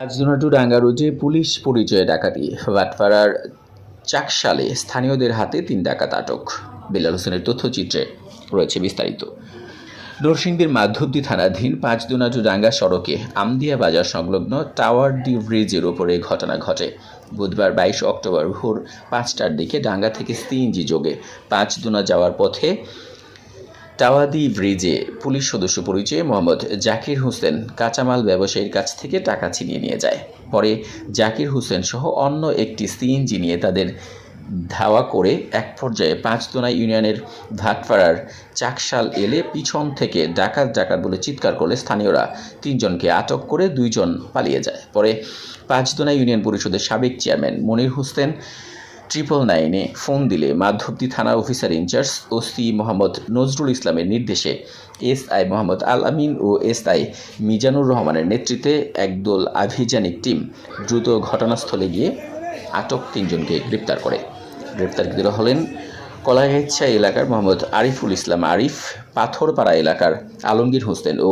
রাজধনাটু ডাঙ্গা রোডে পুলিশ পরিচয়ে ডাকাতি। ভাটপাড়ার চাকশালে স্থানীয়দের হাতে তিন ডাকাত আটক। বেলাল হোসেনের তথ্যচিত্রে রয়েছে বিস্তারিত। নরসিংদীর মাধবদী থানাধীন পাঁচদুনাটু ডাঙ্গা সড়কে আমদিয়া বাজার সংলগ্ন টাওয়ার ডি ব্রিজের ওপরে ঘটনা ঘটে। বুধবার বাইশ অক্টোবর ভোর পাঁচটার দিকে ডাঙ্গা থেকে সিএনজি যোগে পাঁচদুনা যাওয়ার পথে টাওয়াদি ব্রিজে পুলিশ সদস্য পরিচয়ে মোহাম্মদ জাকির হোসেন কাঁচামাল ব্যবসায়ীর কাছ থেকে টাকা ছিনিয়ে নিয়ে যায়। পরে জাকির হোসেন সহ অন্য একটি সিএনজি নিয়ে তাদের ধাওয়া করে এক পর্যায়ে পাঁচদোনা ইউনিয়নের ভাটপাড়ার চাকশাল এলে পিছন থেকে ডাকাত ডাকাত বলে চিৎকার করলে স্থানীয়রা তিনজনকে আটক করে দুইজন পালিয়ে যায়। পরে পাঁচদোনা ইউনিয়ন পরিষদের সাবেক চেয়ারম্যান মনির হোসেন ট্রিপল নাইনে ফোন দিলে মাধবদী থানা officer in charge OC Mohammad Nazrul ইসলামের নির্দেশে এসআই মোহাম্মদ আল আমিন ও এসআই মিজানুর রহমানের নেতৃত্বে একদল আভিযানিক টিম দ্রুত ঘটনাস্থলে গিয়ে আটক তিনজনকে গ্রেপ্তার করে। গ্রেপ্তারকৃত হলেন কলাগাইচ্ছা এলাকার মোহাম্মদ আরিফুল ইসলাম আরিফ, পাথরপাড়া এলাকার আলমগীর হোসেন ও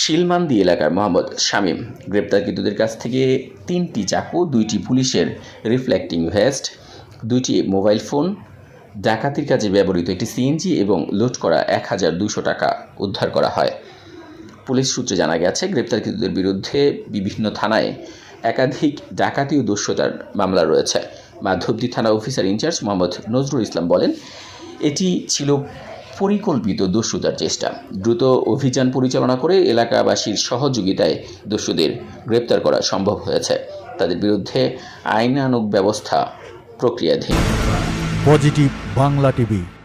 শিলমান্দি এলাকার মোহাম্মদ শামীম। গ্রেপ্তারকৃতদের কাছ থেকে তিনটি চাকু, দুইটি পুলিশের রিফ্লেক্টিং ভেস্ট, দুইটি মোবাইল ফোন, ডাকাতির কাজে ব্যবহৃত একটি সিএনজি এবং লুট করা এক হাজার দুশো টাকা উদ্ধার করা হয়। পুলিশ সূত্রে জানা গেছে, গ্রেপ্তারকৃতদের বিরুদ্ধে বিভিন্ন থানায় একাধিক ডাকাতি ও দস্যুতার মামলা রয়েছে। মাধবদী থানা officer in charge Mohammad Nazrul Islam বলেন, এটি ছিল পরিকল্পিত দস্যুতার চেষ্টা। দ্রুত অভিযান পরিচালনা করে এলাকাবাসীর সহযোগিতায় দস্যুদের গ্রেপ্তার করা সম্ভব হয়েছে। তাদের বিরুদ্ধে আইনানুগ ব্যবস্থা প্রক্রিয়াধীন। Positive Bangla TV.